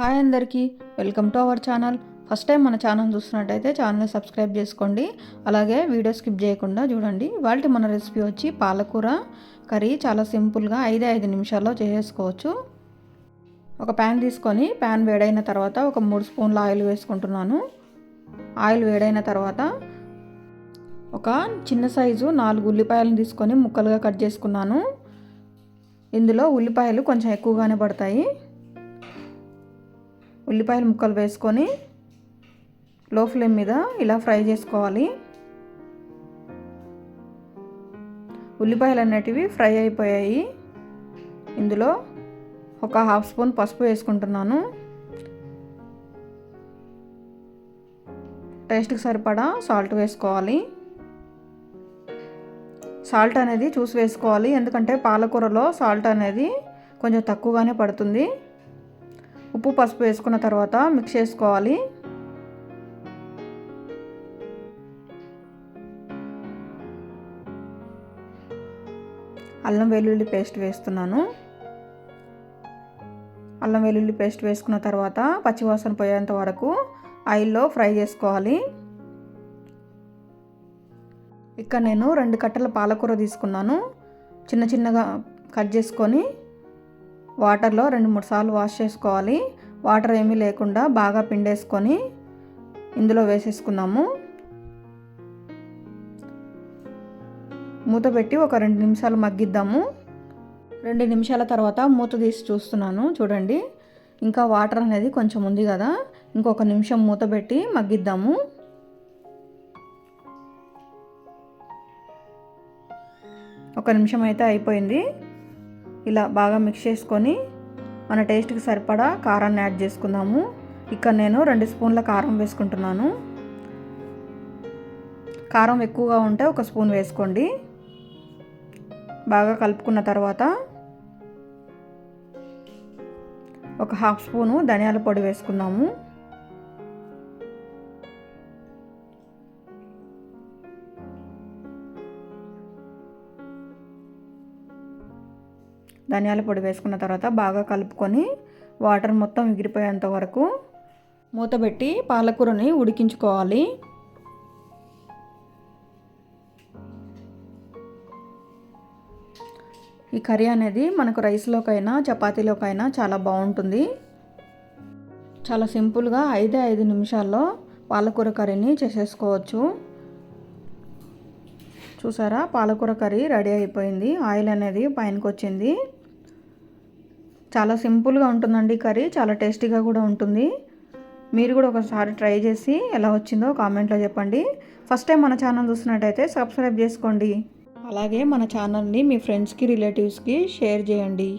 Hi అందరికీ welcome to our channel. First time మన channel చూస్తున్నట్టయితే ఛానల్ సబ్స్క్రైబ్ చేసుకోండి. అలాగే వీడియో స్కిప్ చేయకుండా చూడండి. వాళ్ళ మన రెసిపీ వచ్చి పాలకూర కర్రీ. చాలా సింపుల్గా ఐదు ఐదు నిమిషాల్లో చేసేసుకోవచ్చు. ఒక ప్యాన్ తీసుకొని ప్యాన్ వేడైన తర్వాత ఒక మూడు స్పూన్ల ఆయిల్ వేసుకుంటున్నాను. ఆయిల్ వేడైన తర్వాత ఒక చిన్న సైజు నాలుగు ఉల్లిపాయలను తీసుకొని ముక్కలుగా కట్ చేసుకున్నాను. ఇందులో ఉల్లిపాయలు కొంచెం ఎక్కువగానే పడతాయి. ఉల్లిపాయల ముక్కలు వేసుకొని లో ఫ్లేమ్ మీద ఇలా ఫ్రై చేసుకోవాలి. ఉల్లిపాయలు అనేటివి ఫ్రై అయిపోయాయి. ఇందులో ఒక హాఫ్ స్పూన్ పసుపు వేసుకుంటున్నాను. టేస్ట్కి సరిపడా సాల్ట్ వేసుకోవాలి. సాల్ట్ అనేది చూసి వేసుకోవాలి. ఎందుకంటే పాలకూరలో సాల్ట్ అనేది కొంచెం తక్కువగానే పడుతుంది. ఉప్పు పసుపు వేసుకున్న తర్వాత మిక్స్ చేసుకోవాలి. అల్లం వెల్లుల్లి పేస్ట్ వేస్తున్నాను. అల్లం వెల్లుల్లి పేస్ట్ వేసుకున్న తర్వాత పచ్చివాసన పోయేంత వరకు ఆయిల్లో ఫ్రై చేసుకోవాలి. ఇక్కడ నేను రెండు కట్టల పాలకూర తీసుకున్నాను. చిన్న చిన్నగా కట్ చేసుకొని వాటర్లో రెండు మూడు సార్లు వాష్ చేసుకోవాలి. వాటర్ ఏమీ లేకుండా బాగా పిండేసుకొని ఇందులో వేసేసుకున్నాము. మూత పెట్టి ఒక రెండు నిమిషాలు మగ్గిద్దాము. రెండు నిమిషాల తర్వాత మూత తీసి చూస్తున్నాను. చూడండి ఇంకా వాటర్ అనేది కొంచెం ఉంది కదా. ఇంకొక నిమిషం మూత పెట్టి మగ్గిద్దాము. ఒక నిమిషం అయితే అయిపోయింది. ఇలా బాగా మిక్స్ చేసుకొని మన టేస్ట్కి సరిపడా కారాన్ని యాడ్ చేసుకుందాము. ఇక్కడ నేను రెండు స్పూన్ల కారం వేసుకుంటున్నాను. కారం ఎక్కువగా ఉంటే ఒక స్పూన్ వేసుకోండి. బాగా కలుపుకున్న తర్వాత ఒక హాఫ్ స్పూను ధనియాల పొడి వేసుకుందాము. ధనియాల పొడి వేసుకున్న తర్వాత బాగా కలుపుకొని వాటర్ మొత్తం ఎగిరిపోయేంత వరకు మూతబెట్టి పాలకూరని ఉడికించుకోవాలి. ఈ కర్రీ అనేది మనకు రైస్లోకైనా చపాతీలోకైనా చాలా బాగుంటుంది. చాలా సింపుల్గా ఐదే ఐదు నిమిషాల్లో పాలకూర కర్రీని చేసేసుకోవచ్చు. చూసారా? పాలకూర కర్రీ రెడీ అయిపోయింది. ఆయిల్ అనేది పైనకి వచ్చింది చాలా సింపుల్గా ఉంటుందండి కర్రీ చాలా టేస్టీగా కూడా ఉంటుంది. మీరు కూడా ఒకసారి ట్రై చేసి ఎలా వచ్చిందో కామెంట్లో చెప్పండి. ఫస్ట్ టైం మన ఛానల్ చూసినట్టయితే సబ్స్క్రైబ్ చేసుకోండి. అలాగే మన ఛానల్ని మీ ఫ్రెండ్స్కి రిలేటివ్స్కి షేర్ చేయండి.